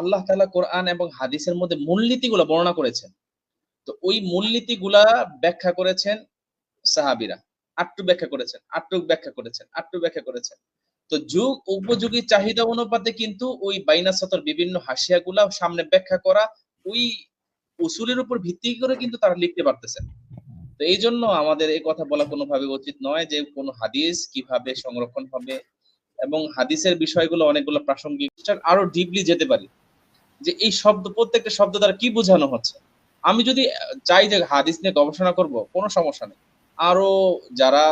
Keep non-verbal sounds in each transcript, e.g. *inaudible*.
আল্লাহ তাআলা কোরআন এবং হাদিসের মধ্যে মূলনীতিগুলো বর্ণনা করেছেন। তো ওই মূলনীতিগুলা ব্যাখ্যা করেছেন সাহাবীরা। আটটু ব্যাখ্যা করেছেন আটটু ব্যাখ্যা করেছেন আটটু ব্যাখ্যা করেছেন। তো যুগ, উপযোগী চাহিদা অনুপাতে কিন্তু ওই বাইনা সতর বিভিন্ন হাসিয়াগুলা সামনে ব্যাখ্যা করা ওই উসুলের উপর ভিত্তি করে কিন্তু তারা লিখতে পারতেছেন। তো এই জন্য আমাদের এই কথা বলা কোনোভাবে উচিত নয় যে কোন হাদিস কীভাবে সংরক্ষণ হবে এবং হাদিসের বিষয়গুলো অনেকগুলো প্রাসঙ্গিক। আরও ডিপলি যেতে পারি। যে এই শব্দ, প্রত্যেকটা শব্দ দ্বারা কি বোঝানো হচ্ছে? আমি যদি চাই যে হাদিস নিয়ে গবেষণা করব, কোনো সমস্যা নেই। আরও যারা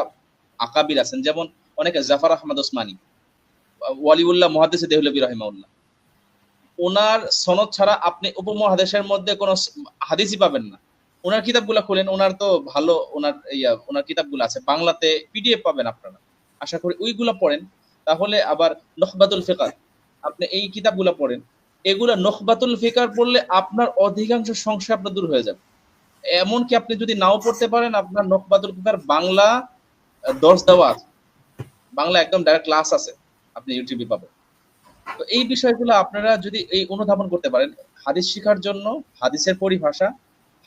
আকাবির আছেন, যেমন অনেকে জাফর আহমদ ওসমানী, ওয়ালিউল্লাহ মহাদেশ দেহলবী রহিমাউল্লাহ ওনার সনদ ছাড়া আপনি উপমহাদেশের মধ্যে কোনো হাদিসই পাবেন না। ওনার কিতাবগুলো খুলেন, ওনার তো ভালো ওনার ইয়া, ওনার কিতাবগুলো আছে। বাংলাতে পিডিএফ পাবেন আপনারা। আশা করি ওইগুলো পড়েন। তাহলে আবার নখবাতুল ফিকার আপনি এই কিতাবগুলো পড়েন। এগুলো নখবাতুল ফিকার পড়লে আপনার অধিকাংশ সংশয় আপনার দূর হয়ে যাবে। এমনকি আপনি যদি নাও পড়তে পারেন, আপনার নখবাতুল ফিকার বাংলা দর্শ দেওয়া আছে। বাংলা একদম ডাইরেক্ট ক্লাস আছে, আপনি ইউটিউবে পাবেন। তো এই বিষয়গুলো আপনারা যদি এই অনুধাবন করতে পারেন, হাদিস শেখার জন্য, হাদিসের পরিভাষা,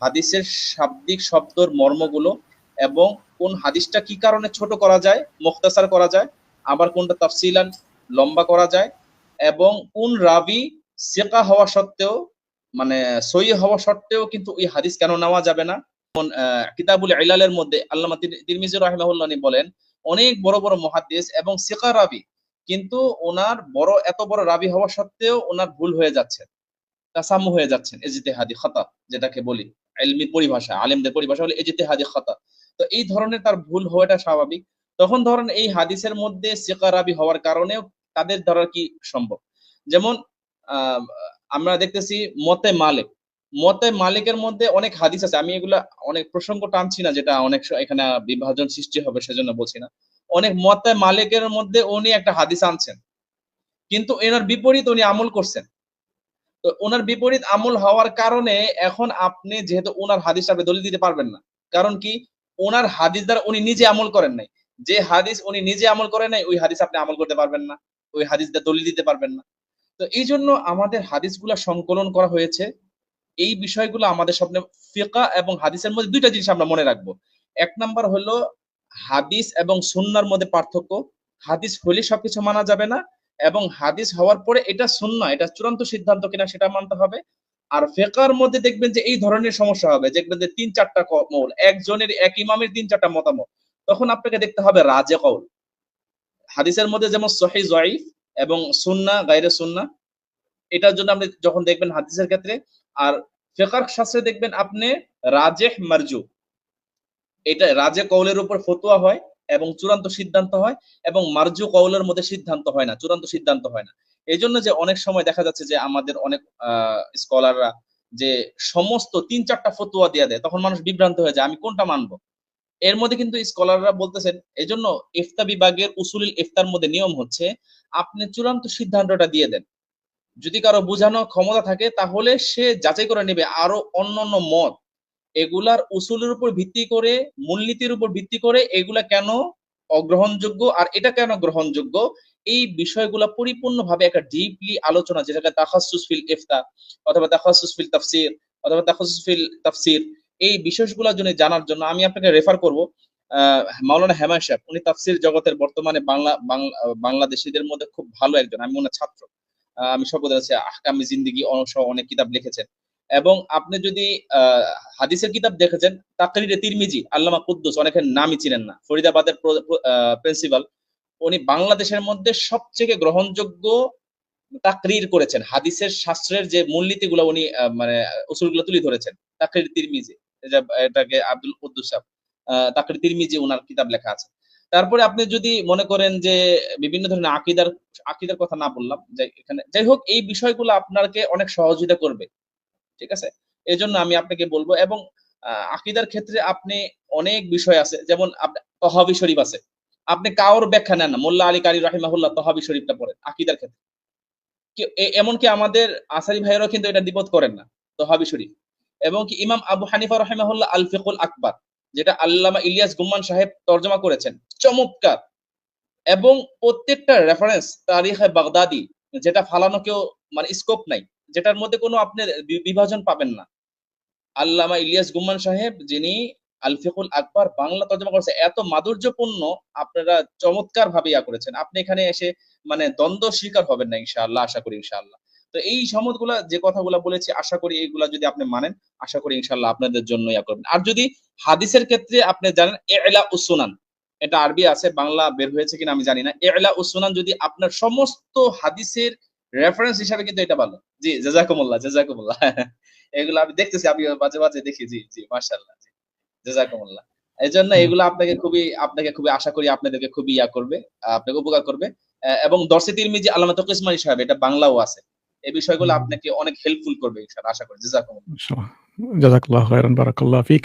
হাদিসের শাব্দিক শব্দর মর্মগুলো এবং কোন হাদিসটা কি কারণে ছোট করা যায়, মুখতাসার করা যায়, আবার কোনটা তাফসিলান লম্বা করা যায় এবং কোন রাবি সেকা হওয়া সত্ত্বেও মানে সই হওয়া সত্ত্বেও কিন্তু ওই হাদিস কেন নেওয়া যাবে না? যেমন কিতাবুল ইলালের মধ্যে আল্লামা তিরমিজি রাহিমাহুল্লাহ বলেন, অনেক বড় বড় মহাদিস এবং সেকা রাবি, কিন্তু ওনার বড়, এত বড় রাবি হওয়া সত্ত্বেও ওনার ভুল হয়ে যাচ্ছে। তাসাম্মু হয়ে যাচ্ছেন, এজিতেহাদি খাতা, যেটাকে বলি এলমি পরিভাষা, আলেমদের পরিভাষা হলে এজিতেহাদি খাতা। তো এই ধরনের তার ভুল হওয়াটা স্বাভাবিক। তখন ধরেন এই হাদিসের মধ্যে সিকারাবি হওয়ার কারণেও তাদের ধরার কি সম্ভব? যেমন আমরা দেখতেছি মতে মালিক। মতে মালিকের মধ্যে অনেক হাদিস আছে। আমি এগুলা অনেক প্রসঙ্গ টানছি না, যেটা অনেক এখানে বিভাজন সৃষ্টি হবে, সেজন্য বলছি না। অনেক মতে মালিকের মধ্যে উনি একটা হাদিস আনছেন। কিন্তু এনার বিপরীত উনি আমল করছেন। তো ওনার বিপরীত আমল হওয়ার কারণে এখন আপনি যেহেতু ওনার হাদিস আপনি দলিল দিতে পারবেন না। কারণ কি? ওনার হাদিস দ্বারা উনি নিজে আমল করেন নাই। যে হাদিস উনি নিজে আমল করেন নাই, ওই হাদিস আপনি আমল করতে পারবেন না। ওই হাদিস দ্বারা দলিল দিতে পারবেন না। তো এই জন্য আমাদের হাদিসগুলা সংকলন করা হয়েছে। এই বিষয়গুলো আমাদের স্বপ্নে ফিকা এবং হাদিসের মধ্যে দুইটা জিনিস আমরা মনে রাখব। এক নাম্বার হলো, হাদিস এবং সুন্নার মধ্যে পার্থক্য। হাদিস হলে সবকিছু মানা যাবে না এবং হাদিস হওয়ার পরে এটা সুন্না, এটা চূড়ান্ত সিদ্ধান্ত কিনা সেটা মানতে হবে। আর ফেকার মধ্যে দেখবেন যে এই ধরনের সমস্যা হবে। দেখবেন যে তিন চারটা মৌল, একজনের এক ইমামের তিন চারটা মতামত। তখন আপনাকে দেখতে হবে রাজে কৌল হাদিসের মধ্যে যেমন সহি জয়ীফ এবং সুন্না গাইরে সুন্না, এটার জন্য আপনি যখন দেখবেন হাদিসের ক্ষেত্রে, আর ফেকার শাস্ত্রে দেখবেন আপনি রাজেহ মার্জু, এটা রাজে কৌলের উপর ফতোয়া হয় এবং চূড়ান্ত সিদ্ধান্ত হয় এবং মার্জু কৌলের মধ্যে সিদ্ধান্ত হয় না, চূড়ান্ত সিদ্ধান্ত হয় না। এই জন্য যে অনেক সময় দেখা যাচ্ছে যে আমাদের অনেক স্কলাররা যে সমস্ত তিন চারটা ফতুয়া দিয়ে দেয়, তখন মানুষ বিভ্রান্ত হয়ে যায়, আমি কোনটা মানবো? এর মধ্যে কিন্তু স্কলাররা বলতেছেন এই জন্য ইফতা বিভাগের উসুলিল ইফতার মধ্যে নিয়ম হচ্ছে, আপনি চূড়ান্ত সিদ্ধান্তটা দিয়ে দেন। যদি কারও বোঝানো ক্ষমতা থাকে, তাহলে সে যাচাই করে নেবে আরও অন্যান্য মত। এগুলার উসুলের উপর ভিত্তি করে, মূলনীতির উপর ভিত্তি করে এগুলা কেন অগ্রহণযোগ্য আর এটা কেন গ্রহণযোগ্য, এই বিষয়গুলো পরিপূর্ণভাবে একটা ডিপলি আলোচনা, যেটাকে তাখাসুস ফিল ইফতা অথবা তাখাসুস ফিল তাফসির অথবা তাখাসুস ফিল তাফসির এই বিষয়গুলোর জন্য জানার জন্য আমি আপনাকে রেফার করব মাওলানা হেমায় সাহেব, উনি তাফসির জগতের বর্তমানে বাংলা বাংলাদেশিদের মধ্যে খুব ভালো একজন, আমি মনে ছাত্র। আমি শপথ আছে আহকামি জিন্দিগি অনেক কিতাব লিখেছেন। এবং আপনি যদি হাদিসের কিতাব দেখেছেন, তাকরিরে তিরমিজি, আল্লামা কুদ্দুস, অনেকের নামই চিনেন না। ফরিদাবাদের প্রিন্সিপাল উনি বাংলাদেশের মধ্যে সবচেয়ে গ্রহণযোগ্য তাকরির করেছেন। হাদিসের শাস্ত্রের যে মূলনীতিগুলো উনি মানে উসুলগুলো তুলে ধরেছেন, তাকরির তিরমিজি। এটাকে আব্দুল কুদ্দুস সাহেব তাকরির তিরমিজি ওনার কিতাব লেখা আছে। তারপরে আপনি যদি মনে করেন যে, বিভিন্ন ধরনের আকিদার আকিদার কথা না বললাম এখানে, যাই হোক, এই বিষয়গুলো আপনাকে অনেক সহযোগিতা করবে, ঠিক আছে? এই জন্য আমি আপনাকে বলব, এবং আকিদার ক্ষেত্রে আপনি অনেক বিষয় আছে, যেমন তহাবি শরীফ আছে। আপনি কাউর ব্যাখ্যা নেন না, মোল্লা আলী কারি রাহিমাহুল্লাহ তহাবি শরীফটা পড়েন, আকিদার ক্ষেত্রে। এমনকি আমাদের আসারি ভাইয়েরাও কিন্তু এটা দ্বিপদ করেন না, তহাবি শরীফ। এবং কি ইমাম আবু হানিফা রহিমাহুল্লাহ আল ফিকুল আকবর, যেটা আল্লামা ইলিয়াস গুম্মান সাহেব তর্জমা করেছেন। চমৎকার। এবং প্রত্যেকটা রেফারেন্স তারিখে বাগদাদি, যেটা ফালানো কেউ মানে স্কোপ নাই, যেটার মধ্যে কোনো আপনি বিভাজন পাবেন না। আল্লামা ইলিয়াস গুম্মান সাহেব, যিনি আলফিকুল আকবর বাংলা তর্জমা করেছে এত মাধুর্যপূর্ণ, আপনারা চমৎকার ভাবে ইয়া করেছেন। আপনি এখানে এসে মানে দ্বন্দ্ব শিকার হবেন না, ইনশাআল্লাহ, আশা করি ইনশাআল্লাহ। তো এই সমতগুলা যে কথাগুলো বলেছি, আশা করি এইগুলা যদি আপনি মানেন, আশা করি ইনশাআল্লাহ আপনাদের জন্য ইয়া করবেন। আর যদি হাদিসের ক্ষেত্রে আপনি জানেন এলা উসুনান এটা আরবি আছে, বাংলা বের হয়েছে কিনা আমি জানি না এলা উসুনান যদি আপনার সমস্ত হাদিসের রেফারেন্স হিসাবে কিন্তু এটা ভালো। জি, জাজাকুমুল্লাহ জাজাকুমুল্লাহ। *laughs* এগুলো আমি দেখতেছি আমি মাঝে মাঝে দেখি, জি জি, মাশাআল্লাহ, জি, জাজাকুমুল্লাহ। এই জন্য এগুলো আপনাকে খুবই আপনাকে খুবই আশা করি আপনাদেরকে খুবই ইয়া করবে আপনাকে উপকার করবে। এবং দর্শে তিরমিজি আল্লামা তকিসমানি সাহেব, এটা বাংলাও আছে। এই বিষয়গুলো আপনাকে অনেক হেল্পফুল করবে ইনশাআল্লাহ। আশা করি জাজাকুম জাজাকাল্লাহ খাইরান বারাকাল্লাহ ফিক।